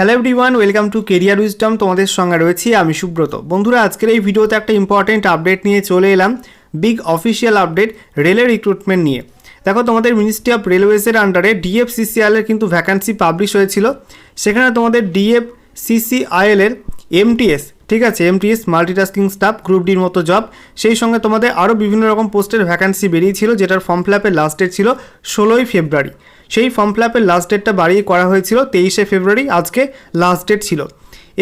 Hello everyone welcome to career wisdom তোমাদের সঙ্গে রয়েছি আমি সুব্রত। বন্ধুরা, আজকের এই ভিডিওতে একটা ইম্পর্টেন্ট আপডেট নিয়ে চলে এলাম বিগ অফিসিয়াল আপডেট রেলের রিক্রুটমেন্ট নিয়ে। দেখো, তোমাদের মিনিস্ট্রি অফ রেলওয়েজের আন্ডারে ডিএফ সিসিআইএলের কিন্তু ভ্যাকান্সি পাবলিশ হয়েছিল। সেখানে তোমাদের ডিএফ সিসিআইএলের এমটিএস ঠিক আছে এমটিএস মাল্টিটাস্কিং স্টাফ গ্রুপ ডির মতো জব সেই সঙ্গে তোমাদের আরও বিভিন্ন রকম পোস্টের ভ্যাকান্সি বেরিয়েছিল, যেটার ফর্ম ফিল আপের লাস্ট ডেট ছিল ষোলোই ফেব্রুয়ারি। সেই ফর্ম ফিল আপের লাস্ট ডেটটা বাড়িয়ে করা হয়েছিল তেইশে ফেব্রুয়ারি, আজকে লাস্ট ডেট ছিল।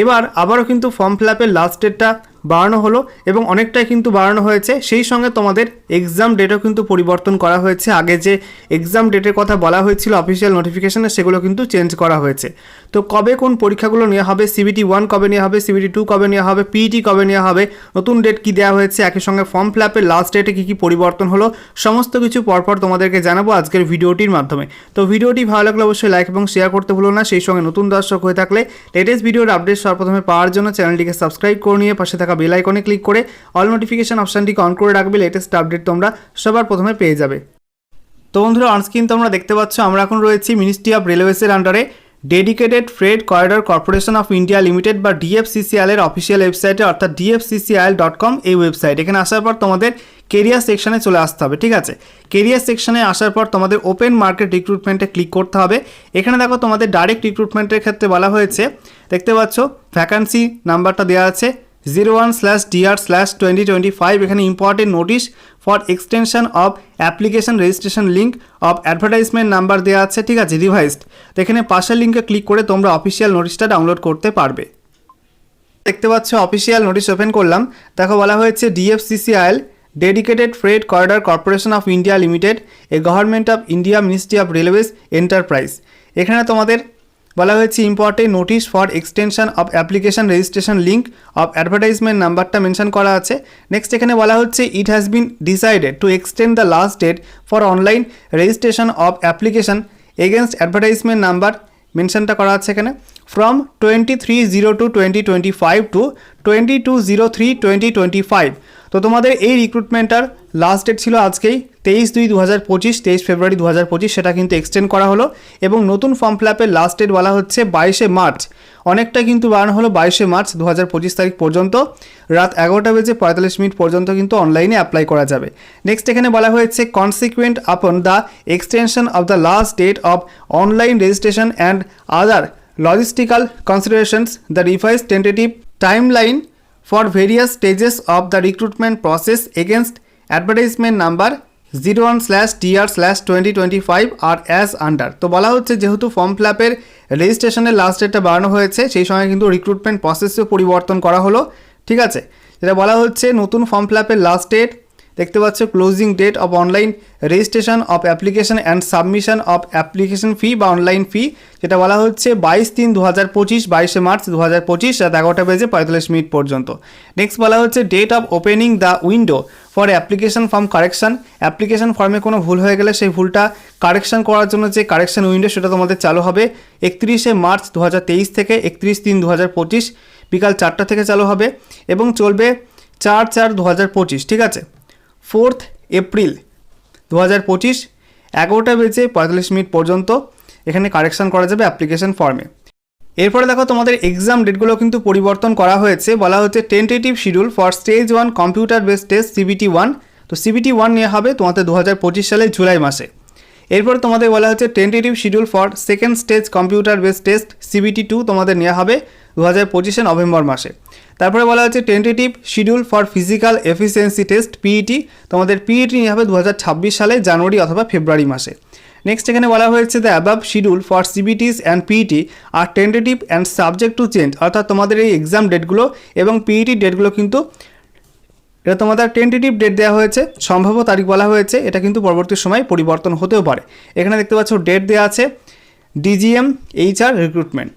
এবার আবারও কিন্তু ফর্ম ফিল আপের লাস্ট ডেটটা বাড়ানো হলো এবং অনেকটাই কিন্তু বাড়ানো হয়েছে। সেই সঙ্গে তোমাদের এক্সাম ডেটও কিন্তু পরিবর্তন করা হয়েছে। আগে যে এক্সাম ডেটের কথা বলা হয়েছিল অফিসিয়াল নোটিফিকেশনে সেগুলো কিন্তু চেঞ্জ করা হয়েছে। তো কবে কোন পরীক্ষাগুলো নেওয়া হবে? সিবিটি ওয়ান কবে নেওয়া হবে? সিবিটি টু কবে নেওয়া হবে? পিইটি কবে নেওয়া হবে? নতুন ডেট কি দেওয়া হয়েছে? একই সঙ্গে ফর্ম ফিল আপের লাস্ট ডেটে কী কী পরিবর্তন হলো? সমস্ত কিছু পরপর তোমাদেরকে জানাব আজকের ভিডিওটির মাধ্যমে। তো ভিডিওটি ভালো লাগলে অবশ্যই লাইক এবং শেয়ার করতে ভুলো না। সেই সঙ্গে নতুন দর্শক হয়ে থাকলে লেটেস্ট ভিডিওর আপডেট সর্বপ্রথমে পাওয়ার জন্য চ্যানেলটিকে সাবস্ক্রাইব করে নিয়ে পাশে থাকা বেল আইকনে ক্লিক করে অল নোটিফিকেশন অপশানটিকে অন করে রাখবে লেটেস্ট আপডেট তোমরা সবার প্রথমে পেয়ে যাবে। তো বন্ধুরা অনস্ক্রিন তোমরা দেখতে পাচ্ছ, আমরা এখন রয়েছি মিনিস্ট্রি অফ রেলওয়েসের আন্ডারে dedicated freight corridor corporation of India limited বা ডিএফসিসিআল এর অফিসিয়াল ওয়েবসাইটে অর্থাৎ ডিএফসিসিআল ডট কম এই ওয়েবসাইট এখানে আসার পর তোমাদের কেরিয়ার সেকশানে চলে আসতে হবে, ঠিক আছে? কেরিয়ার সেকশানে আসার পর তোমাদের ওপেন মার্কেট রিক্রুটমেন্টে ক্লিক করতে হবে। এখানে দেখো তোমাদের ডাইরেক্ট রিক্রুটমেন্টের ক্ষেত্রে বলা হয়েছে, দেখতে পাচ্ছ ভ্যাকান্সি নাম্বারটা দেওয়া আছে। Zero one slash DR slash twenty twenty five এখানে important notice for extension of application registration link of advertisement number দেওয়া আছে, ঠিক আছে রিভাইসড তো এখানে পাশের লিঙ্কে ক্লিক করে তোমরা অফিসিয়াল নোটিশটা ডাউনলোড করতে পারবে। দেখতে পাচ্ছ অফিসিয়াল নোটিশ ওপেন করলাম। দেখো, বলা হয়েছে DFCCIL dedicated freight corridor corporation of India limited a government of India ministry of railways enterprise এখানে তোমাদের বলা হয়েছে important notice for extension of application registration link of advertisement নাম্বারটা মেনশন করা আছে। নেক্সট এখানে বলা হচ্ছে it has been decided to extend the last date for online registration of application against advertisement number মেনশনটা করা আছে এখানে from twenty three zero two twenty twenty five to twenty two zero three twenty twenty five তো তোমাদের এই রিক্রুটমেন্টটার last date ছিল আজকেই। তেইশ দুই দু হাজার পঁচিশ, তেইশ ফেব্রুয়ারি দু হাজার পঁচিশ সেটা কিন্তু এক্সটেন্ড করা হলো এবং নতুন ফর্ম ফিল আপের লাস্ট ডেট বলা হচ্ছে বাইশে মার্চ। অনেকটা কিন্তু বাড়ানো হলো বাইশে মার্চ দু হাজার পঁচিশ তারিখ পর্যন্ত। রাত এগারোটা বেজে পঁয়তাল্লিশ মিনিট পর্যন্ত কিন্তু অনলাইনে অ্যাপ্লাই করা যাবে। নেক্সট এখানে বলা হয়েছে consequent upon the extension of the last date of online registration and other logistical considerations the revise tentative time line for various stages of the recruitment process against advertisement number zero one slash TR slash twenty twenty five are as under তো বলা হচ্ছে যেহেতু form fill আপের রেজিস্ট্রেশনের last ডেটটা বাড়ানো হয়েছে, সেই সময় কিন্তু রিক্রুটমেন্ট প্রসেসেও পরিবর্তন করা হলো। ঠিক আছে? যেটা বলা হচ্ছে নতুন ফর্ম ফিল আপের লাস্ট ডেট দেখতে পাচ্ছ closing date of online registration of application and submission of application fee বা অনলাইন ফি যেটা বলা হচ্ছে বাইশ তিন দু হাজার পঁচিশ, বাইশে মার্চ দু হাজার পঁচিশ, রাত এগারোটা বেজে পঁয়তাল্লিশ মিনিট পর্যন্ত। নেক্সট বলা হচ্ছে date of opening the window for application form correction application ফর্মে কোনো ভুল হয়ে গেলে সেই ভুলটা কারেকশন করার জন্য যে কারেকশন উইন্ডো সেটা তোমাদের চালু হবে একত্রিশে মার্চ দু হাজার তেইশ থেকে একত্রিশ তিন দু হাজার পঁচিশ, বিকাল চারটা থেকে চালু হবে এবং চলবে চার চার দু হাজার পঁচিশ, ঠিক আছে? ফোর্থ এপ্রিল দু হাজার পঁচিশ এগারোটা বেজে পঁয়তাল্লিশ মিনিট পর্যন্ত এখানে কারেকশন করা যাবে অ্যাপ্লিকেশন ফর্মে। এরপরে দেখো তোমাদের এক্সাম ডেটগুলো কিন্তু পরিবর্তন করা হয়েছে। বলা হচ্ছে tentative schedule for stage one computer base test CBT one তো সিবিটি ওয়ান নেওয়া হবে তোমাদের দু হাজার পঁচিশ সালের জুলাই মাসে। এরপর তোমাদের বলা হচ্ছে tentative schedule for second stage computer base test CBT two তোমাদের নেওয়া হবে। দু হাজার পঁচিশে নভেম্বর মাসে। তারপরে বলা হচ্ছে tentative schedule for physical efficiency test PET তোমাদের পিইটি নিয়ে হবে দু হাজার ছাব্বিশ সালে, জানুয়ারি অথবা ফেব্রুয়ারি মাসে। নেক্সট এখানে বলা হয়েছে the above schedule for CBTs and PET are tentative and subject to change অর্থাৎ তোমাদের এই এক্সাম ডেটগুলো এবং পিইটি ডেটগুলো কিন্তু, এটা তোমাদের টেন্টেটিভ ডেট দেওয়া হয়েছে, সম্ভাব্য তারিখ বলা হয়েছে, এটা কিন্তু পরবর্তী সময় পরিবর্তন হতেও পারে। এখানে দেখতে পাচ্ছ ডেট দেওয়া আছে ডিজিএম এইচআর রিক্রুটমেন্ট